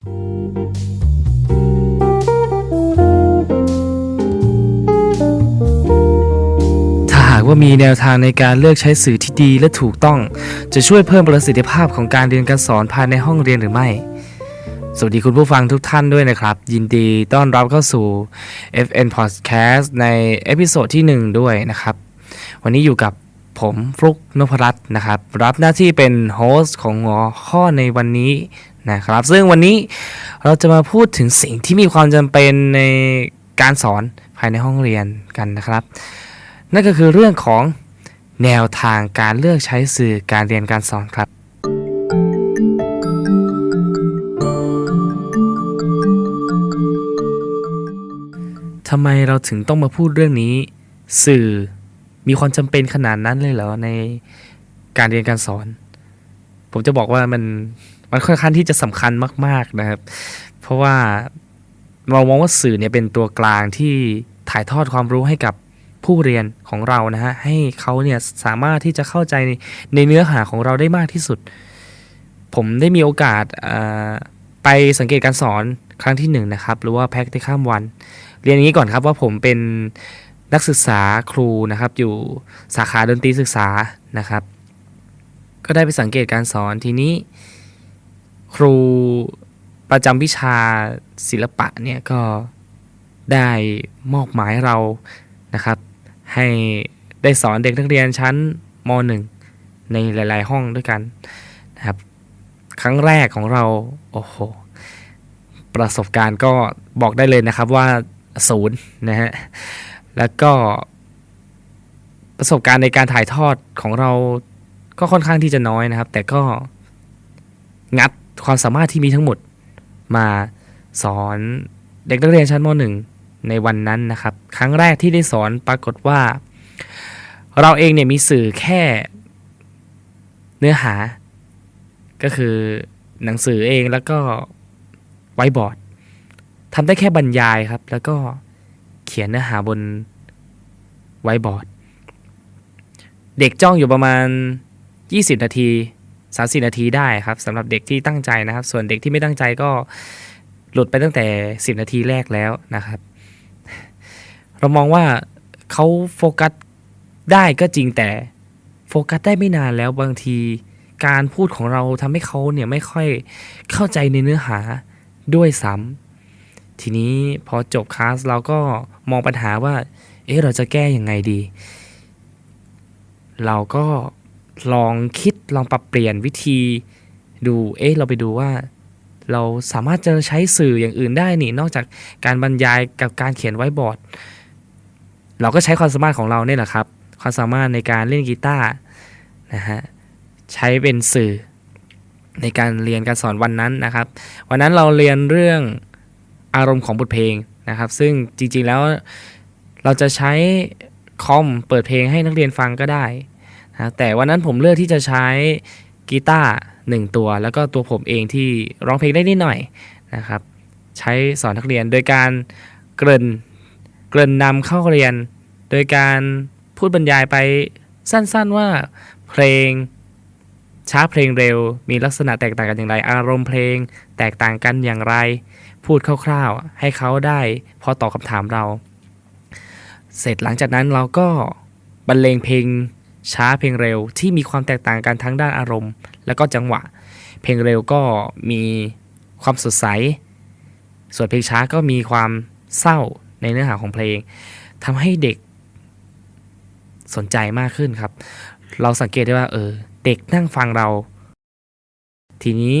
ถ้าหากว่ามีแนวทางในการเลือกใช้สื่อที่ดีและถูกต้อง จะช่วยเพิ่มประสิทธิภาพของการเรียนการสอนภายในห้องเรียนหรือไม่ สวัสดีคุณผู้ฟังทุกท่านด้วยนะครับ ยินดีต้อนรับเข้าสู่ FN Podcast ในเอพิโซดที่ 1 ด้วยนะครับ วันนี้อยู่กับผมฟลุกนพรัตน์นะครับ รับหน้าที่เป็นโฮสต์ของหัวข้อในวันนี้ นะครับ ซึ่งวันนี้เราจะมาพูดถึงสิ่งที่มีความจำเป็นในการสอนภายในห้องเรียนกันนะครับ นั่นก็คือเรื่องของแนวทางการเลือกใช้สื่อการเรียนการสอนครับทำไมเราถึงต้องมาพูดเรื่องนี้ สื่อมีความจำเป็นขนาดนั้นเลยเหรอในการเรียนการสอน ผมจะบอกว่ามันมันค่อนข้างที่จะสำคัญมาก ๆนะครับ เพราะว่าเรามองว่าสื่อเนี่ยเป็นตัวกลางที่ถ่ายทอดความรู้ให้กับผู้เรียนของเรานะฮะให้เขาเนี่ยสามารถที่จะเข้าใจในในเนื้อหาของเราได้มากที่สุด ผมได้มีโอกาสไปสังเกตการสอนครั้งที่หนึ่งนะครับหรือว่า practicum วัน เรียนอย่างนี้ก่อนครับว่าผมเป็นนักศึกษาครูนะครับ อยู่สาขาดนตรีศึกษานะครับ ก็ได้ไปสังเกตการสอนทีนี้ ครูประจำวิชาศิลปะเนี่ยก็ได้มอบหมายเรานะครับ ให้ได้สอนเด็กนักเรียนชั้นม .1 ในหลาย ๆ ห้องด้วยกันนะครับ ครั้งแรกของเรา โอ้โห ประสบการณ์ก็บอกได้เลยนะครับว่าศูนย์นะฮะ แล้วก็ประสบการณ์ในการถ่ายทอดของเรา ก็ค่อนข้างที่จะน้อยนะครับ แต่ก็งัดความสามารถที่มีทั้งหมดมาสอนเด็กนักเรียนชั้นม .1 ในวันนั้นนะครับ ครั้งแรกที่ได้สอนปรากฏว่า เราเองเนี่ยมีสื่อแค่เนื้อหา ก็คือหนังสือเองแล้วก็ไวบอร์ดทำได้แค่บรรยายครับ แล้วก็เขียนเนื้อหาบนไวบอร์ด เด็กจ้องอยู่ประมาณ 20 นาที 30 นาทีได้ครับสำหรับเด็กที่ตั้งใจนะครับ ส่วนเด็กที่ไม่ตั้งใจก็หลุดไปตั้งแต่ 10 นาทีแรกแล้วนะครับ เรามองว่าเขาโฟกัสได้ก็จริงแต่โฟกัสได้ไม่นานแล้วบางทีการพูดของเราทำให้เขาเนี่ยไม่ค่อยเข้าใจในเนื้อหาด้วยซ้ำทีนี้พอจบคลาสเราก็มองปัญหาว่า เอ๊ะเราจะแก้ยังไงดี เราก็ ลองคิดลองปรับเปลี่ยนวิธีดูเอ๊ะเราไปดูว่า เราสามารถจะใช้สื่ออย่างอื่นได้นี่นอกจากการบรรยายกับการเขียนไว้บอร์ด เราก็ใช้ความสามารถของเราเนี่ยแหละครับ ความสามารถในการเล่นกีตาร์นะฮะใช้เป็นสื่อในการเรียนการสอนวันนั้นนะครับ วันนั้นเราเรียนเรื่องอารมณ์ของบทเพลงนะครับ ซึ่งจริงๆแล้วเราจะใช้คอมเปิดเพลงให้นักเรียนฟังก็ได้ นะแต่วันนั้นผมเลือกที่จะใช้กีตาร์หนึ่งตัว แล้วก็ตัวผมเองที่ร้องเพลงได้นิดหน่อยนะครับใช้สอนนักเรียนโดยการเกริ่นเกริ่นนำเข้าเรียน โดยการพูดบรรยายไปสั้นๆว่าเพลงช้าเพลงเร็ว มีลักษณะแตกต่างกันอย่างไร อารมณ์เพลงแตกต่างกันอย่างไร พูดคร่าวๆ ให้เขาได้พอตอบคำถามเรา เสร็จหลังจากนั้นเราก็บรรเลงเพลง ช้าเพลงเร็วที่มีความแตกต่างกันทั้งด้านอารมณ์ แล้วก็จังหวะ เพลงเร็วก็มีความสดใส ส่วนเพลงช้าก็มีความเศร้าในเนื้อหาของเพลงทำให้เด็กสนใจมากขึ้นครับ เราสังเกตได้ว่าเออเด็กนั่งฟังเรา ทีนี้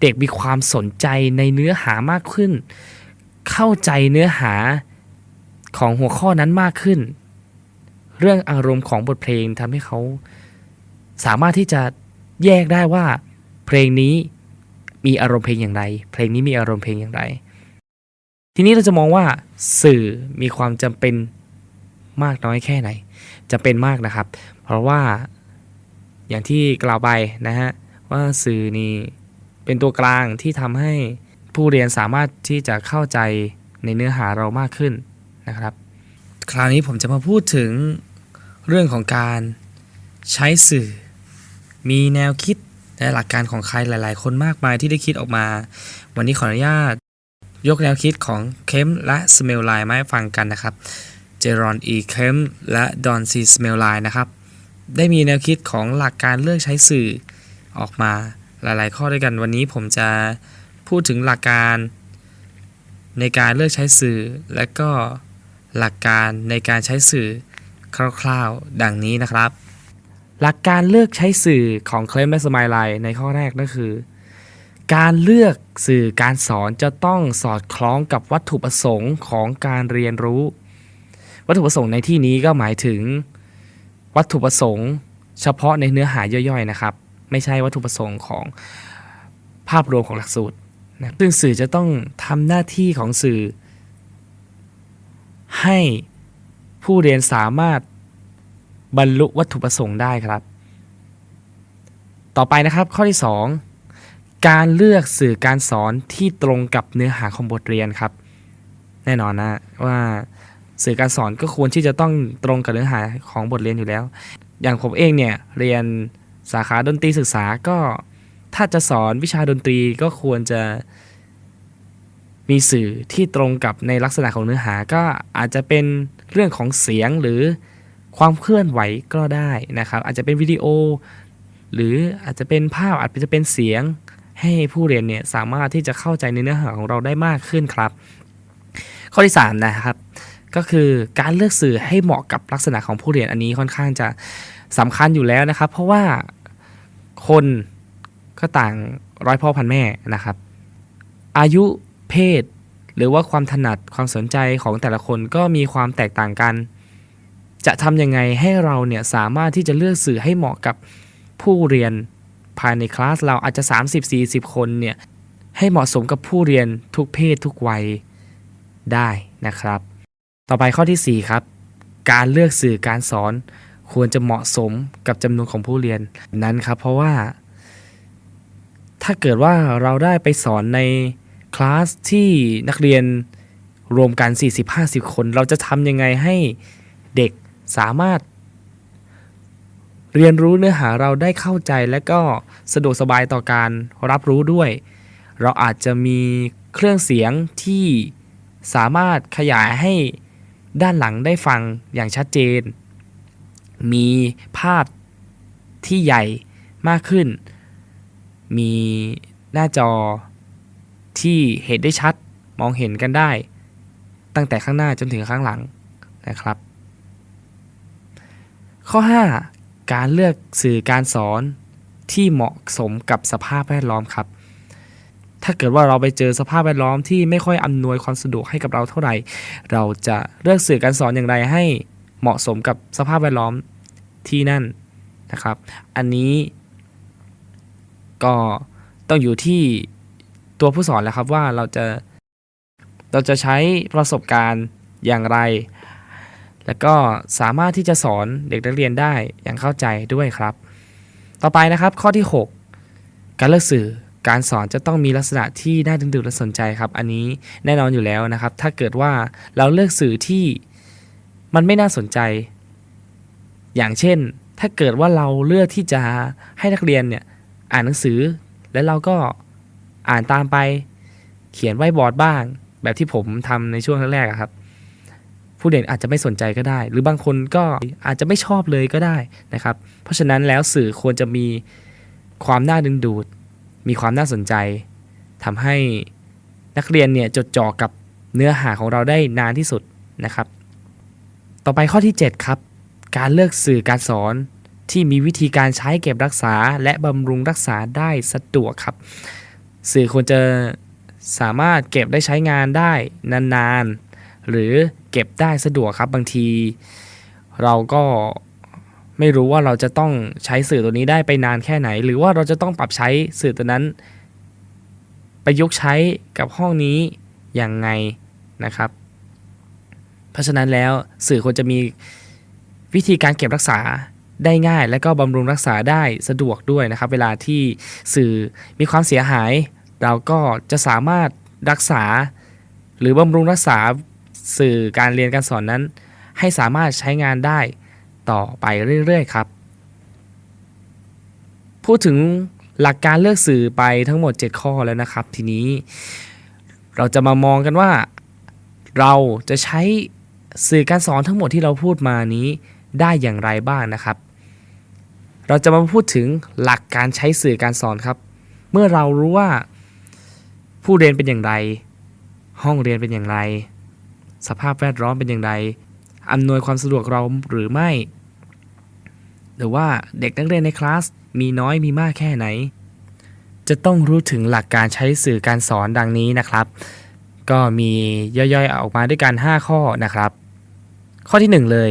เด็กมีความสนใจในเนื้อหามากขึ้น เข้าใจเนื้อหาของหัวข้อนั้นมากขึ้น เรื่องอารมณ์ของบทเพลงทำให้เขาสามารถที่จะแยกได้ว่า เพลงนี้มีอารมณ์เพลงอย่างไร เพลงนี้มีอารมณ์เพลงอย่างไร ทีนี้เราจะมองว่าสื่อมีความจำเป็นมากน้อยแค่ไหนจะเป็นมากนะครับ เพราะว่าอย่างที่กล่าวไปนะฮะว่าสื่อนี่เป็นตัวกลางที่ทำให้ผู้เรียนสามารถที่จะเข้าใจในเนื้อหาเรามากขึ้นนะครับ คราวนี้ผมจะมาพูดถึงเรื่องของการใช้สื่อ มีแนวคิดและหลักการของใครหลาย ๆ คนมากมายที่ได้คิดออกมา วันนี้ขออนุญาต ยกแนวคิดของเคมและสเมลไลน์มาให้ฟังกันนะครับ เจรอนอีเคมและดอนซีสเมลไลน์นะครับ ได้มีแนวคิดของหลักการเลือกใช้สื่อออกมาหลาย ๆ ข้อด้วยกัน วันนี้ผมจะพูดถึงหลักการในการเลือกใช้สื่อและก็ หลักการในการใช้สื่อคร่าวๆ ดังนี้นะครับ หลักการเลือกใช้สื่อของเคลมและสมายไลในข้อแรกก็คือ การเลือกสื่อการสอนจะต้องสอดคล้องกับวัตถุประสงค์ของการเรียนรู้ วัตถุประสงค์ในที่นี้ก็หมายถึง วัตถุประสงค์เฉพาะในเนื้อหาย่อยๆนะครับ ไม่ใช่วัตถุประสงค์ของภาพรวมของหลักสูตรนะซึ่งสื่อจะต้องทำหน้าที่ของสื่อ ให้ผู้เรียนสามารถบรรลุวัตถุประสงค์ได้ครับ ต่อไปนะครับข้อที่ 2 การเลือกสื่อการสอนที่ตรงกับเนื้อหาของบทเรียนครับ แน่นอนนะว่าสื่อการสอนก็ควรที่จะต้องตรงกับเนื้อหาของบทเรียนอยู่แล้ว อย่างผมเองเนี่ยเรียนสาขาดนตรีศึกษาก็ถ้าจะสอนวิชาดนตรีก็ควรจะ มีสื่อที่ตรงกับในลักษณะของเนื้อหาก็อาจจะเป็นเรื่องของเสียงหรือความเคลื่อนไหวก็ได้นะครับ อาจจะเป็นวิดีโอ หรืออาจจะเป็นภาพอาจจะเป็นเสียง ให้ผู้เรียนเนี่ยสามารถที่จะเข้าใจในเนื้อหาของเราได้มากขึ้นครับ ข้อที่3นะครับก็คือการเลือกสื่อให้เหมาะกับลักษณะของผู้เรียนอันนี้ค่อนข้างจะสำคัญอยู่แล้วนะครับ เพราะว่าคนก็ต่างร้อยพ่อพันแม่นะครับ อายุ เพศ หรือว่าความถนัดความสนใจของแต่ละคนก็มีความแตกต่างกัน จะทำยังไงให้เราเนี่ยสามารถที่จะเลือกสื่อให้เหมาะกับผู้เรียนภายในคลาสเราอาจจะ 30-40 คนเนี่ยให้เหมาะสมกับผู้เรียนทุกเพศทุกวัยได้นะครับ ต่อไปข้อที่ 4 ครับ การเลือกสื่อการสอนควรจะเหมาะสมกับจำนวนของผู้เรียนนั้นครับ เพราะว่า ถ้าเกิดว่าเราได้ไปสอนใน คลาสที่นักเรียนรวมกัน 40-50 คน เราจะทำยังไงให้เด็กสามารถ เรียนรู้เนื้อหาเราได้เข้าใจและก็สะดวกสบายต่อการรับรู้ด้วย เราอาจจะมีเครื่องเสียงที่สามารถขยายให้ด้านหลังได้ฟังอย่างชัดเจน มีภาพที่ใหญ่มากขึ้น มีหน้าจอ ที่เห็นได้ชัดมองเห็นกันได้ ตั้งแต่ข้างหน้าจนถึงข้างหลังนะครับ ข้อ 5 การเลือกสื่อการสอนที่เหมาะสมกับสภาพแวดล้อมครับ ถ้าเกิดว่าเราไปเจอสภาพแวดล้อมที่ไม่ค่อยอำนวยความสะดวกให้กับเราเท่าไหร่ เราจะเลือกสื่อการสอนอย่างไรให้เหมาะสมกับสภาพแวดล้อมที่นั่นนะครับ อันนี้ก็ต้องอยู่ที่ ตัวผู้สอนแล้วครับว่าเราจะเราจะใช้ประสบการณ์อย่างไร แล้วก็สามารถที่จะสอนเด็กนักเรียนได้อย่างเข้าใจด้วยครับ ต่อไปนะครับข้อที่ 6 การเลือกสื่อการสอนจะต้องมีลักษณะที่น่าดึงดูดและสนใจครับ อันนี้แน่นอนอยู่แล้วนะครับ ถ้าเกิดว่าเราเลือกสื่อที่มันไม่น่าสนใจ อย่างเช่น ถ้าเกิดว่าเราเลือกที่จะให้นักเรียนเนี่ยอ่านหนังสือ แล้วเราก็ อ่านตามไป เขียนไว้บอร์ดบ้าง แบบที่ผมทำในช่วงแรกๆครับ ผู้เรียนอาจจะไม่สนใจก็ได้ หรือบางคนก็อาจจะไม่ชอบเลยก็ได้นะครับ เพราะฉะนั้นแล้วสื่อควรจะมีความน่าดึงดูด มีความน่าสนใจทำให้นักเรียนเนี่ยจดจ่อกับเนื้อหาของเราได้นานที่สุดนะครับ ต่อไปข้อที่ 7 ครับ การเลือกสื่อการสอนที่มีวิธีการใช้เก็บรักษาและบำรุงรักษาได้สะดวกครับ สื่อควรจะสามารถเก็บได้ใช้งานได้นานๆ หรือเก็บได้สะดวกครับบางที เราก็ไม่รู้ว่าเราจะต้องใช้สื่อตัวนี้ได้ไปนานแค่ไหน หรือว่าเราจะต้องปรับใช้สื่อตัวนั้น ประยุกต์ใช้กับห้องนี้อย่างไงนะครับ เพราะฉะนั้นแล้วสื่อควรจะมีวิธีการเก็บรักษาได้ง่าย และก็บำรุงรักษาได้สะดวกด้วยนะครับ เวลาที่สื่อมีความเสียหาย เราก็จะสามารถรักษา หรือบำรุงรักษาสื่อการเรียนการสอนนั้น ให้สามารถใช้งานได้ต่อไปเรื่อยๆครับ พูดถึงหลักการเลือกสื่อไปทั้งหมด 7 ข้อแล้วนะครับ ทีนี้เราจะมามองกันว่า เราจะใช้สื่อการสอนทั้งหมดที่เราพูดมานี้ได้อย่างไรบ้างนะครับ เราจะมาพูดถึงหลักการใช้สื่อการสอนครับ เมื่อเรารู้ว่า ผู้เรียนเป็นอย่างไร ห้องเรียนเป็นอย่างไร สภาพแวดล้อมเป็นอย่างไรอำนวยความสะดวกเราหรือไม่ หรือว่าเด็กนักเรียนในคลาสมีน้อยมีมากแค่ไหน จะต้องรู้ถึงหลักการใช้สื่อการสอนดังนี้นะครับ ก็มีย่อยๆออกมาด้วยกัน 5 ข้อนะครับ ข้อที่ 1 เลย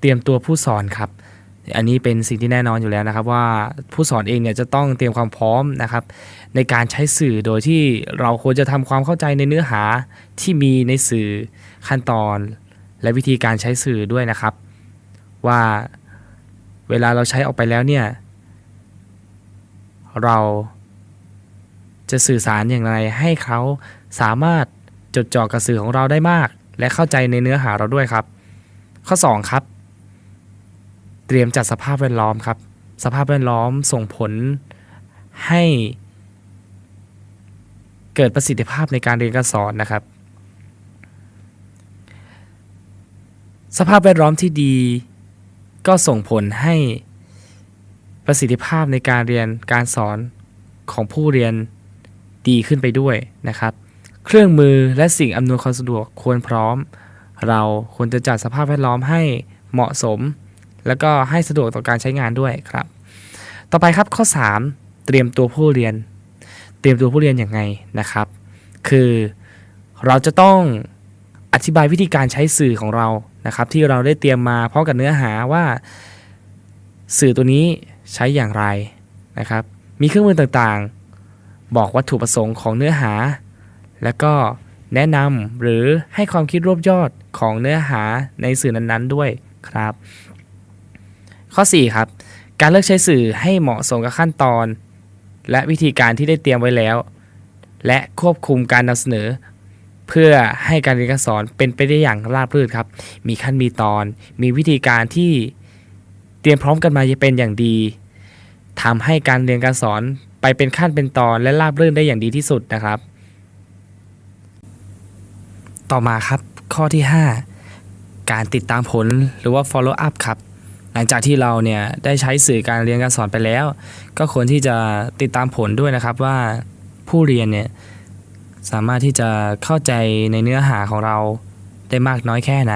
เตรียมตัวผู้สอนครับ อันนี้เป็นสิ่งที่แน่นอนอยู่แล้วนะครับว่าผู้สอนเองเนี่ยจะต้องเตรียมความพร้อมนะครับในการใช้สื่อโดยที่เราควรจะทำความเข้าใจในเนื้อหาที่มีในสื่อขั้นตอน และวิธีการใช้สื่อด้วยนะครับ ว่าเวลาเราใช้ออกไปแล้วเนี่ยเราจะสื่อสารอย่างไรให้เขาสามารถจดจ่อกับสื่อของเราได้มาก และเข้าใจในเนื้อหาเราด้วยครับ ข้อ 2 ครับ เตรียมจัดสภาพแวดล้อมครับ สภาพแวดล้อมส่งผลให้ เกิดประสิทธิภาพในการเรียนการสอนนะครับ สภาพแวดล้อมที่ดี ก็ส่งผลให้ประสิทธิภาพในการเรียนการสอนของผู้เรียนดีขึ้นไปด้วยนะครับ เครื่องมือและสิ่งอำนวยความสะดวกควรพร้อม เราควรจะจัดสภาพแวดล้อมให้เหมาะสม แล้วก็ให้สะดวกต่อการใช้งานด้วยครับ ต่อไปครับข้อ 3 เตรียมตัวผู้เรียน เตรียมตัวผู้เรียนอย่างไงนะครับ คือเราจะต้องอธิบายวิธีการใช้สื่อของเรานะครับ ที่เราได้เตรียมมาพร้อมกับเนื้อหาว่า สื่อตัวนี้ใช้อย่างไรนะครับ มีเครื่องมือต่างๆ บอกวัตถุประสงค์ของเนื้อหา แล้วก็แนะนำหรือให้ความคิดรวบยอดของเนื้อหาในสื่อนั้นๆด้วยครับ ข้อ 4 ครับ การเลือกใช้สื่อให้เหมาะสมกับขั้นตอน และวิธีการที่ได้เตรียมไว้แล้ว และควบคุมการนำเสนอ เพื่อให้การเรียนการสอนเป็นไปได้อย่างราบรื่นครับ มีขั้นมีตอน มีวิธีการที่เตรียมพร้อมกันมาจะเป็นอย่างดีทำให้การเรียนการสอนไปเป็นขั้นเป็นตอนและราบรื่นได้อย่างดีที่สุดนะครับ ต่อมาครับข้อที่ 5 การติดตามผลหรือว่า follow up ครับ หลังจากที่เราเนี่ยได้ใช้สื่อการเรียนการสอนไปแล้ว ก็ควรที่จะติดตามผลด้วยนะครับว่าผู้เรียนเนี่ยสามารถที่จะเข้าใจในเนื้อหาของเราได้มากน้อยแค่ไหน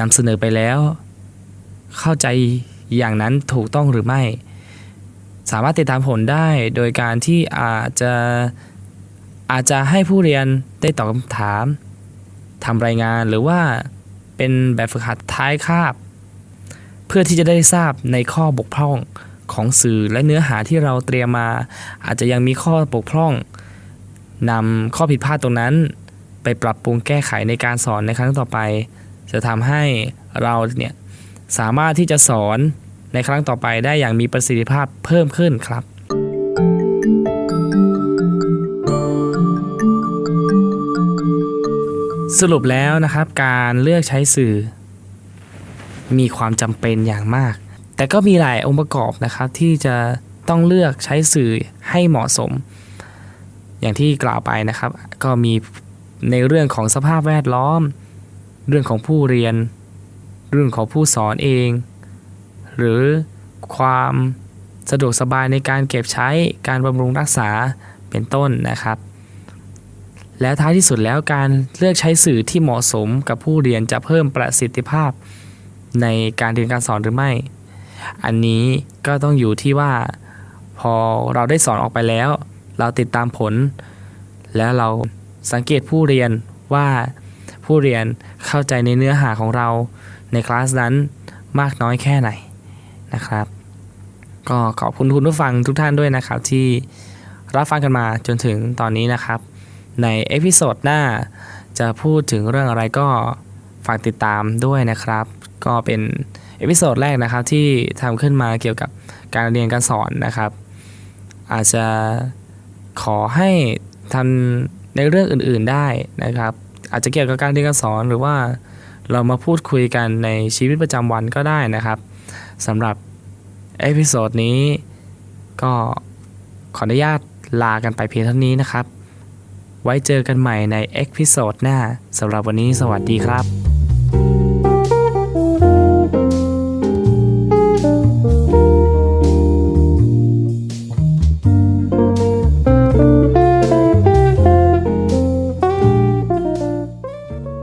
นำเสนอไปแล้ว เข้าใจอย่างนั้นถูกต้องหรือไม่ สามารถติดตามผลได้โดยการที่อาจจะอาจจะให้ผู้เรียนได้ตอบคำถามทำรายงานหรือว่าเป็นแบบฝึกหัดท้ายคาบ เพื่อที่จะได้ทราบในข้อบกพร่องของสื่อและเนื้อหาที่เราเตรียมมา อาจจะยังมีข้อบกพร่องนำข้อผิดพลาดตรงนั้น ไปปรับปรุงแก้ไขในการสอนในครั้งต่อไป จะทำให้เราเนี่ยสามารถที่จะสอนในครั้งต่อไปได้อย่างมีประสิทธิภาพเพิ่มขึ้นครับ สรุปแล้วนะครับการเลือกใช้สื่อ มีความจำเป็นอย่างมาก แต่ก็มีหลายองค์ประกอบนะครับที่จะต้องเลือกใช้สื่อให้เหมาะสม อย่างที่กล่าวไปนะครับ ก็มีในเรื่องของสภาพแวดล้อม เรื่องของผู้เรียน เรื่องของผู้สอนเอง หรือความสะดวกสบายในการเก็บใช้การบำรุงรักษาเป็นต้นนะครับ แล้วท้ายที่สุดแล้วการเลือกใช้สื่อที่เหมาะสมกับผู้เรียนจะเพิ่มประสิทธิภาพ ในการเรียนการสอนหรือไม่ อันนี้ก็ต้องอยู่ที่ว่า พอเราได้สอนออกไปแล้ว เราติดตามผล แล้วเราสังเกตผู้เรียนว่าผู้เรียนเข้าใจในเนื้อหาของเราในคลาสนั้นมากน้อยแค่ไหนนะครับ ก็ขอบคุณคุณผู้ฟังทุกท่านด้วยนะครับ ที่รับฟังกันมาจนถึงตอนนี้นะครับ ในเอพิโซดหน้าจะพูดถึงเรื่องอะไรก็ฝากติดตามด้วยนะครับ ก็เป็นเอพิโซดแรกนะครับที่ทำขึ้นมาเกี่ยวกับการเรียนการสอนนะครับ อาจจะขอให้ทำในเรื่องอื่นๆได้นะครับ อาจจะเกี่ยวกับการเรียนการสอนหรือว่าเรามาพูดคุยกันในชีวิตประจำวันก็ได้นะครับสำหรับเอพิโซดนี้ก็ขออนุญาตลากันไปเพียงเท่านี้นะครับ ไว้เจอกันใหม่ในเอพิโซดหน้าสำหรับวันนี้สวัสดีครับ